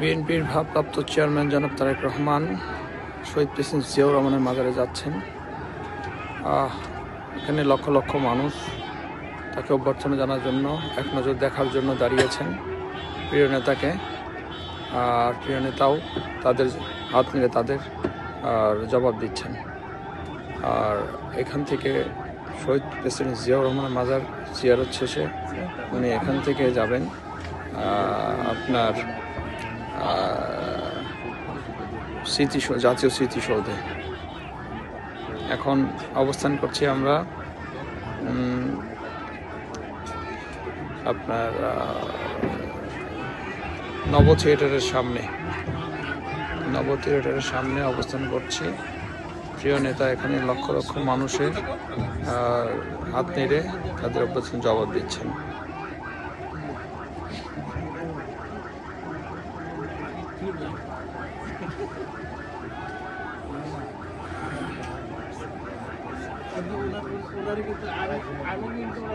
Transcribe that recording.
বিএনপির ভারপ্রাপ্ত চেয়ারম্যান জনাব তারেক রহমান, শহীদ প্রেসিডেন্ট জিয়াউর রহমানের মাজারে যাচ্ছেন। এখানে লক্ষ লক্ষ মানুষ তাকে অভ্যর্থনা জানার জন্য, এক নজর দেখার জন্য দাঁড়িয়েছেন প্রিয় নেতাকে। আর প্রিয় নেতাও তাদের হাত মিলে তাদের, আর জবাব দিচ্ছেন। আর এখান থেকে শহীদ প্রেসিডেন্ট জিয়াউর রহমানের মাজার জিয়ারত শেষে উনি এখান থেকে যাবেন। আপনার স্মৃতি জাতীয় স্মৃতিসৌধে। এখন অবস্থান করছি আমরা আপনার নব থিয়েটারের সামনে। নব থিয়েটারের সামনে অবস্থান করছি। প্রিয় নেতা এখানে লক্ষ লক্ষ মানুষের হাত নেড়ে তাদের অভ্যর্থনা জবাব দিচ্ছেন। उधर उधर की तो आगे आगे भी